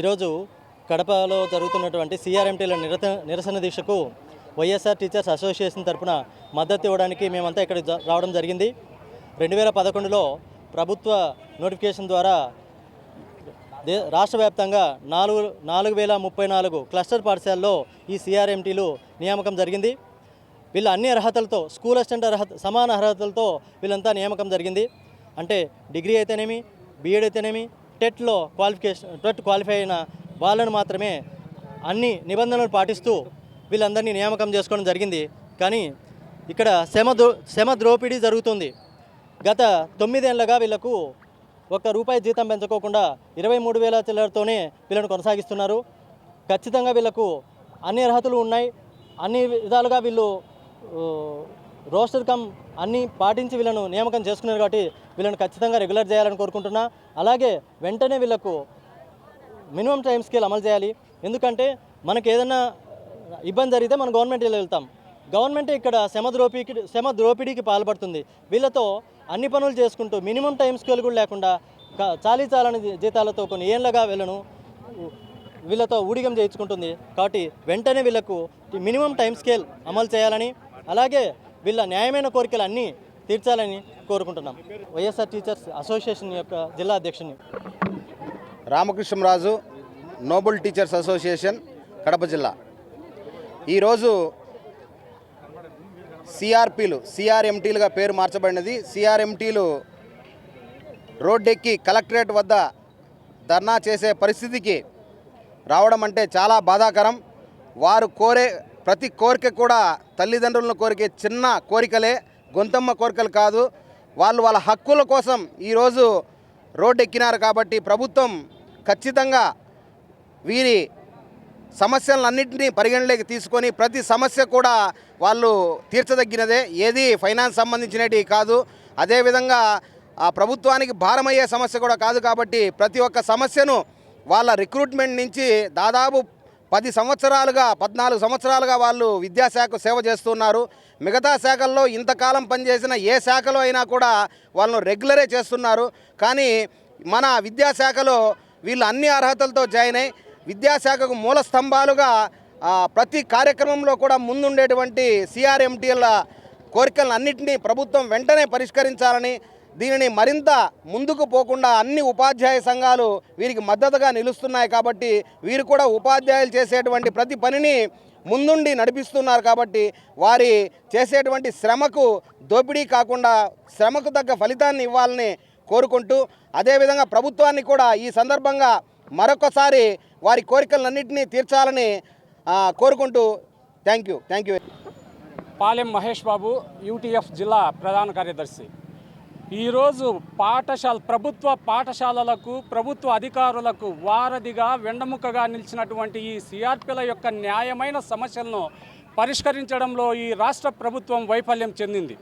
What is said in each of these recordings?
ఈరోజు కడపలో జరుగుతున్నటువంటి సిఆర్ఎంటీల నిరత నిరసన దీక్షకు వైఎస్ఆర్ టీచర్స్ అసోసియేషన్ తరపున మద్దతు ఇవ్వడానికి మేమంతా ఇక్కడ రావడం జరిగింది. రెండు వేల పదకొండులో ప్రభుత్వ నోటిఫికేషన్ ద్వారా దే రాష్ట్ర వ్యాప్తంగా నాలుగు నాలుగు వేల ముప్పై నాలుగు క్లస్టర్ పాఠశాలలో ఈ సిఆర్ఎంటీలు నియామకం జరిగింది. వీళ్ళ అన్ని అర్హతలతో స్కూల్ అసిస్టెంట్ అర్హత సమాన అర్హతలతో వీళ్ళంతా నియామకం జరిగింది. అంటే డిగ్రీ అయితేనేమి బీఎడ్ అయితేనేమి టెట్లో క్వాలిఫికేషన్ టెట్ క్వాలిఫై అయిన వాళ్ళను మాత్రమే అన్ని నిబంధనలు పాటిస్తూ వీళ్ళందరినీ నియామకం చేసుకోవడం జరిగింది. కానీ ఇక్కడ శ్రమ ద్రో శ్రమ ద్రోపిడీ జరుగుతుంది. గత తొమ్మిదేళ్ళుగా వీళ్ళకు ఒక్క రూపాయి జీతం పెంచుకోకుండా ఇరవై మూడు వేల చిల్లరతోనే వీళ్ళని కొనసాగిస్తున్నారు. ఖచ్చితంగా వీళ్ళకు అన్ని అర్హతలు ఉన్నాయి. అన్ని విధాలుగా వీళ్ళు రోస్టర్ కమ్ అన్నీ పాటించి వీళ్ళను నియామకం చేసుకున్నారు కాబట్టి వీళ్ళని ఖచ్చితంగా రెగ్యులర్ చేయాలని కోరుకుంటున్నా. అలాగే వెంటనే వీళ్ళకు మినిమం టైం స్కేల్ అమలు చేయాలి. ఎందుకంటే మనకి ఏదైనా ఇబ్బంది జరిగితే మనం గవర్నమెంట్ వెళ్తాం. గవర్నమెంట్ ఇక్కడ శ్రమ ద్రోపికి శ్రమ ద్రోపిడీకి పాల్పడుతుంది. వీళ్ళతో అన్ని పనులు చేసుకుంటూ మినిమం టైం స్కేల్ కూడా లేకుండా చాలీ చాలని జీతాలతో కొన్ని ఏళ్ళగా వెళ్ళను వీళ్ళతో ఊడిగం చేయించుకుంటుంది. కాబట్టి వెంటనే వీళ్ళకు మినిమం టైం స్కేల్ అమలు చేయాలని అలాగే వీళ్ళ న్యాయమైన కోరికలు అన్నీ తీర్చాలని కోరుకుంటున్నాం. వైఎస్ఆర్ టీచర్స్ అసోసియేషన్ యొక్క జిల్లా అధ్యక్షుని. Ramakrishnaraju noble teachers association Kadapa జిల్లా. ఈరోజు సిఆర్పీలు సిఆర్ఎంటీలుగా పేరు మార్చబడినది. సిఆర్ఎంటీలు రోడ్డెక్కి కలెక్టరేట్ వద్ద ధర్నా చేసే పరిస్థితికి రావడం అంటే చాలా బాధాకరం. వారు కోరే ప్రతి కోరిక కూడా తల్లిదండ్రులను కోరికే చిన్న కోరికలే. గొంతమ్మ కోరికలు కాదు. వాళ్ళు వాళ్ళ హక్కుల కోసం ఈరోజు రోడ్డు ఎక్కినారు కాబట్టి ప్రభుత్వం ఖచ్చితంగా వీరి సమస్యలన్నింటినీ పరిగణలోకి తీసుకొని ప్రతి సమస్య కూడా వాళ్ళు తీర్చదగినదే. ఏది ఫైనాన్స్ సంబంధించినవి కాదు. అదేవిధంగా ఆ ప్రభుత్వానికి భారమయ్యే సమస్య కూడా కాదు కాబట్టి ప్రతి ఒక్క సమస్యను వాళ్ళ రిక్రూట్మెంట్ నుంచి దాదాపు పది సంవత్సరాలుగా పద్నాలుగు సంవత్సరాలుగా వాళ్ళు విద్యాశాఖ సేవ చేస్తున్నారు. మిగతా శాఖల్లో ఇంతకాలం పనిచేసిన ఏ శాఖలో అయినా కూడా వాళ్ళను రెగ్యులరే చేస్తున్నారు. కానీ మన విద్యాశాఖలో వీళ్ళు అన్ని అర్హతలతో జాయిన్ అయ్యి విద్యాశాఖకు మూల స్తంభాలుగా ప్రతి కార్యక్రమంలో కూడా ముందుండేటువంటి సిఆర్ఎంటీల కోరికలను అన్నింటినీ ప్రభుత్వం వెంటనే పరిష్కరించాలని దీనిని మరింత ముందుకు పోకుండా అన్ని ఉపాధ్యాయ సంఘాలు వీరికి మద్దతుగా నిలుస్తున్నాయి కాబట్టి వీరు కూడా ఉపాధ్యాయులు చేసేటువంటి ప్రతి పనిని ముందుండి నడిపిస్తున్నారు కాబట్టి వారి చేసేటువంటి శ్రమకు దోపిడీ కాకుండా శ్రమకు తగ్గ ఫలితాన్ని ఇవ్వాలని కోరుకుంటూ అదేవిధంగా ప్రభుత్వాన్ని కూడా ఈ సందర్భంగా మరొకసారి వారి కోరికలన్నింటినీ తీర్చాలని కోరుకుంటూ thank you. Thank you. Palem Mahesh Babu UTF జిల్లా ప్రధాన కార్యదర్శి. ఈరోజు పాఠశాల ప్రభుత్వ పాఠశాలలకు ప్రభుత్వ అధికారులకు వారధిగా వెండముకగా నిలిచినటువంటి ఈ సిఆర్పిల యొక్క న్యాయమైన సమస్యలను పరిష్కరించడంలో ఈ రాష్ట్ర ప్రభుత్వం వైఫల్యం చెందింది.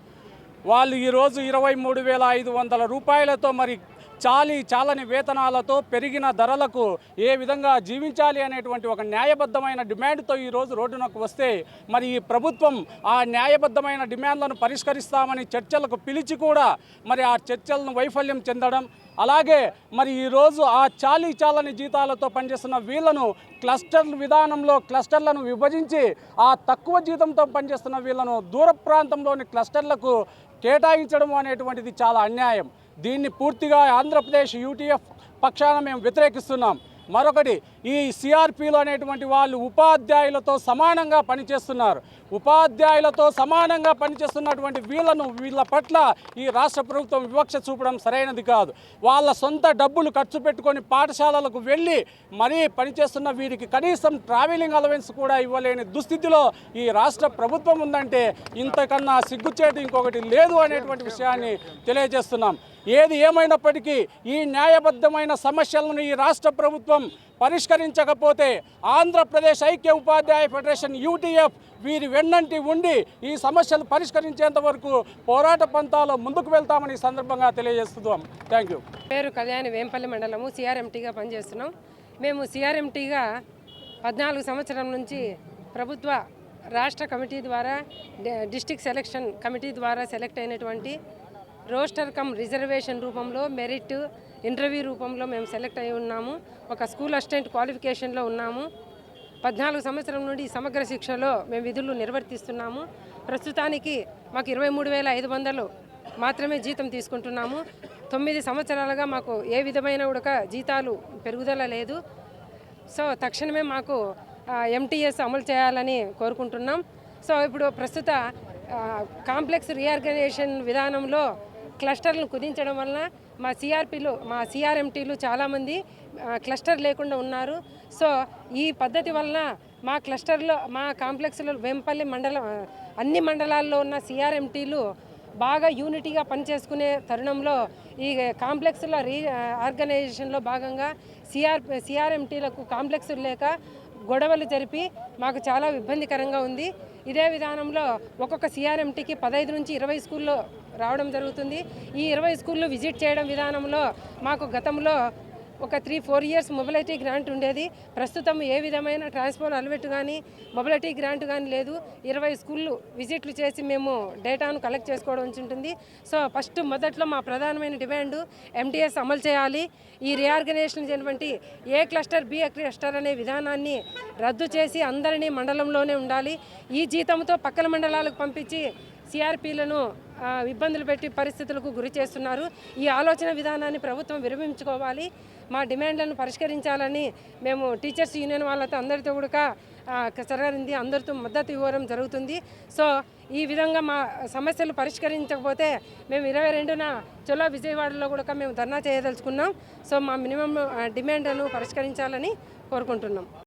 వాళ్ళు ఈరోజు ఇరవై మూడు వేల ఐదు వందల రూపాయలతో మరి చాలి చాలని వేతనాలతో పెరిగిన ధరలకు ఏ విధంగా జీవించాలి అనేటువంటి ఒక న్యాయబద్ధమైన డిమాండ్తో ఈరోజు రోడ్డునకు వస్తే మరి ఈ ప్రభుత్వం ఆ న్యాయబద్ధమైన డిమాండ్లను పరిష్కరిస్తామని చర్చలకు పిలిచి కూడా మరి ఆ చర్చలను వైఫల్యం చెందడం అలాగే మరి ఈరోజు ఆ చాలీ చాలని జీతాలతో పనిచేస్తున్న వీళ్ళను క్లస్టర్ విధానంలో క్లస్టర్లను విభజించి ఆ తక్కువ జీతంతో పనిచేస్తున్న వీళ్ళను దూర ప్రాంతంలోని క్లస్టర్లకు కేటాయించడం అనేటువంటిది చాలా అన్యాయం. దీన్ని పూర్తిగా ఆంధ్రప్రదేశ్ యూటీఎఫ్ పక్షాన మేము వ్యతిరేకిస్తున్నాం. మరొకటి ఈ సిఆర్పిలు అనేటువంటి వాళ్ళు ఉపాధ్యాయులతో సమానంగా పనిచేస్తున్నారు. ఉపాధ్యాయులతో సమానంగా పనిచేస్తున్నటువంటి వీళ్ళను వీళ్ళ పట్ల ఈ రాష్ట్ర ప్రభుత్వం వివక్ష చూపడం సరైనది కాదు. వాళ్ళ సొంత డబ్బులు ఖర్చు పెట్టుకొని పాఠశాలలకు వెళ్ళి మరీ పనిచేస్తున్న వీరికి కనీసం ట్రావెలింగ్ అలవెన్స్ కూడా ఇవ్వలేని దుస్థితిలో ఈ రాష్ట్ర ప్రభుత్వం ఉందంటే ఇంతకన్నా సిగ్గుచేటు ఇంకొకటి లేదు అనేటువంటి విషయాన్ని తెలియజేస్తున్నాం. ఏది ఏమైనప్పటికీ ఈ న్యాయబద్ధమైన సమస్యలను ఈ రాష్ట్ర ప్రభుత్వం పరిష్కరించకపోతే ఆంధ్రప్రదేశ్ ఐక్య ఉపాధ్యాయ ఫెడరేషన్ యూటీఎఫ్ వీరి వెన్నంటి ఉండి ఈ సమస్యలు పరిష్కరించేంత వరకు పోరాట పంతాలో ముందుకు వెళ్తామని ఈ సందర్భంగా తెలియజేస్తున్నాం. Thank you. పేరు కళ్యాణి వేంపల్లి మండలము. సిఆర్ఎంటీగా పనిచేస్తున్నాం. మేము సిఆర్ఎంటీగా పద్నాలుగు సంవత్సరం నుంచి ప్రభుత్వ రాష్ట్ర కమిటీ ద్వారా డిస్టిక్ సెలక్షన్ కమిటీ ద్వారా సెలెక్ట్ అయినటువంటి రోస్టర్ కమ్ రిజర్వేషన్ రూపంలో మెరిట్ ఇంటర్వ్యూ రూపంలో మేము సెలెక్ట్ అయి ఉన్నాము. ఒక స్కూల్ అసిస్టెంట్ క్వాలిఫికేషన్లో ఉన్నాము. పద్నాలుగు సంవత్సరం నుండి సమగ్ర శిక్షలో మేము విధులు నిర్వర్తిస్తున్నాము. ప్రస్తుతానికి మాకు ఇరవై మూడు వేల ఐదు వందలు మాత్రమే జీతం తీసుకుంటున్నాము. తొమ్మిది సంవత్సరాలుగా మాకు ఏ విధమైన ఉడక జీతాలు పెరుగుదల లేదు. సో తక్షణమే మాకు ఎంటీఎస్ అమలు చేయాలని కోరుకుంటున్నాం. సో ఇప్పుడు ప్రస్తుత కాంప్లెక్స్ రీఆర్గనైజేషన్ విధానంలో క్లస్టర్లను కుదించడం వలన మా సిఆర్పీలు మా సిఆర్ఎంటీలు చాలామంది క్లస్టర్ లేకుండా ఉన్నారు. సో ఈ పద్ధతి వలన మా క్లస్టర్లో మా కాంప్లెక్స్లో వెంపల్లి మండలం అన్ని మండలాల్లో ఉన్న సిఆర్ఎంటీలు బాగా యూనిటీగా పనిచేసుకునే తరుణంలో ఈ కాంప్లెక్స్ల రీ ఆర్గనైజేషన్లో భాగంగా సిఆర్ సిఆర్ఎంటీలకు కాంప్లెక్స్ లేక గొడవలు జరిపి మాకు చాలా ఇబ్బందికరంగా ఉంది. ఇదే విధానంలో ఒక్కొక్క సిఆర్ఎంటీకి పదహైదు నుంచి ఇరవై స్కూల్లో రావడం జరుగుతుంది. ఈ ఇరవై స్కూళ్ళు విజిట్ చేయడం విధానంలో మాకు గతంలో ఒక three four years mobility grant ఉండేది. ప్రస్తుతం ఏ విధమైన ట్రాన్స్పోర్ట్ అలవెట్ కానీ మొబిలిటీ గ్రాంట్ కానీ లేదు. ఇరవై స్కూళ్ళు విజిట్లు చేసి మేము డేటాను కలెక్ట్ చేసుకోవడం ఉంటుంది. సో ఫస్ట్ మొదట్లో మా ప్రధానమైన డిమాండ్ ఎంటీఎస్ అమలు చేయాలి. ఈ రీఆర్గనైజేషన్ అయినటువంటి ఏ క్లస్టర్ బి క్లస్టర్ అనే విధానాన్ని రద్దు చేసి అందరినీ మండలంలోనే ఉండాలి. ఈ జీతంతో పక్కన మండలాలకు పంపించి సిఆర్పీలను ఇబ్బందులు పెట్టి పరిస్థితులకు గురి చేస్తున్నారు. ఈ ఆలోచన విధానాన్ని ప్రభుత్వం విరమించుకోవాలి. మా డిమాండ్లను పరిష్కరించాలని మేము టీచర్స్ యూనియన్ వాళ్ళతో అందరితో కూడా సరగరింది అందరితో మద్దతు ఇవ్వడం జరుగుతుంది. సో ఈ విధంగా మా సమస్యలు పరిష్కరించకపోతే మేము ఇరవై రెండున చొలా విజయవాడలో కూడా మేము ధర్నా చేయదలుచుకున్నాం. సో మా మినిమం డిమాండ్లను పరిష్కరించాలని కోరుకుంటున్నాం.